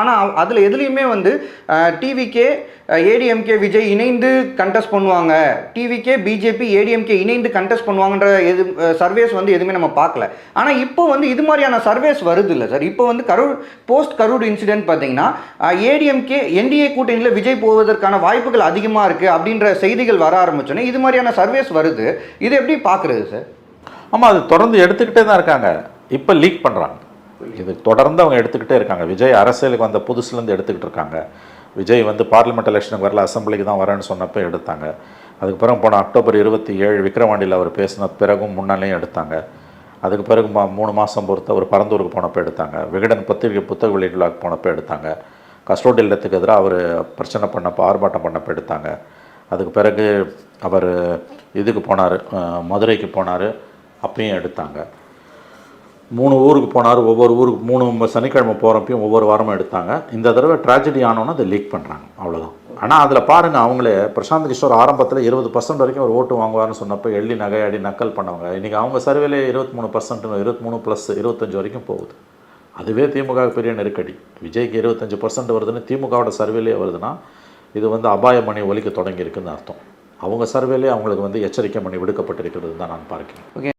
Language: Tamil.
ஆனால் அதில் எதுலேயுமே வந்து டிவிக்கே ஏடிஎம்கே விஜய் இணைந்து கண்டெஸ்ட் பண்ணுவாங்க. டிவிக்கே பிஜேபி ஏடிஎம்கே இணைந்து கண்டெஸ்ட் பண்ணுவாங்கன்ற எது சர்வேஸ் வந்து எதுவுமே நம்ம பார்க்கல. ஆனால் இப்போ வந்து இது மாதிரியான சர்வேஸ் வருது இல்லை சார் இப்போ வந்து கரூர் போஸ்ட் கரூர் இன்சிடென்ட் பார்த்தீங்கன்னா ஏடிஎம்கே என்டிஏ கூட்டணியில் விஜய் போவதற்கான வாய்ப்புகள் அதிகமாக இருக்குது அப்படின்ற செய்திகள் வர ஆரம்பிச்சோன்னே இது மாதிரியான சர்வேஸ் வருது. இது எப்படி பார்க்குறது சார் ஆமாம் அது தொடர்ந்து எடுத்துக்கிட்டே தான் இருக்காங்க. இப்போ லீக் பண்ணுறாங்க இது தொடர்ந்து அவங்க எடுத்துக்கிட்டே இருக்காங்க. விஜய் அரசியலுக்கு வந்த புதுசுலேருந்து எடுத்துக்கிட்டு இருக்காங்க. விஜய் வந்து பார்லிமெண்ட் எலெக்ஷனுக்கு வரல அசம்பிளிக்கு தான் வரேன்னு சொன்னப்போ எடுத்தாங்க. அதுக்கப்புறம் போன அக்டோபர் இருபத்தி ஏழு விக்ரவாண்டியில் அவர் பேசின பிறகும் முன்னாலேயும் எடுத்தாங்க. அதுக்கு பிறகு மா மூணு மாதம் பொறுத்து அவர் பரந்தூருக்கு போனப்போ எடுத்தாங்க. விகடன் பத்திரிகை புத்தக வெளியீட்டுலாக்கு போனப்போ எடுத்தாங்க. கஸ்டோடி இல்லத்துக்கு எதிராக அவர் பிரச்சனை பண்ணப்போ ஆர்ப்பாட்டம் பண்ணப்போ எடுத்தாங்க. அதுக்கு பிறகு அவர் இதுக்கு போனார் மதுரைக்கு போனார் அப்பயும் எடுத்தாங்க. மூணு ஊருக்கு போனார் ஒவ்வொரு ஊருக்கு மூணு சனிக்கிழமை போகிறப்பையும் ஒவ்வொரு வாரமும் எடுத்தாங்க. இந்த தடவை ட்ராஜடி ஆனோன்னு அதை லீக் பண்ணுறாங்க அவ்வளோதான் ஆனால் அதில் பாருங்கள் அவங்களே பிரசாந்த் கிஷோர் ஆரம்பத்தில் இருபது பர்சன்ட் வரைக்கும் ஒரு ஓட்டு வாங்குவார்னு சொன்னப்போ எள்ளி நகையாடி நக்கல் பண்ணவங்க. இன்றைக்கி அவங்க சர்வேலே இருபத்தி மூணு பர்சன்ட் இருபத்தி மூணு ப்ளஸ் இருபத்தஞ்சு வரைக்கும் போகுது. அதுவே திமுக பெரிய நெருக்கடி. விஜய்க்கு இருபத்தஞ்சு பர்சன்ட் வருதுன்னு திமுகவோட சர்வேலே வருதுன்னா இது வந்து அபாய மணி ஒலிக்க தொடங்கியிருக்குன்னு அர்த்தம். அவங்க சர்வேலே அவங்களுக்கு வந்து எச்சரிக்கை மணி விடுக்கப்பட்டிருக்கிறது தான் நான் பார்க்கிறேன். ஓகே.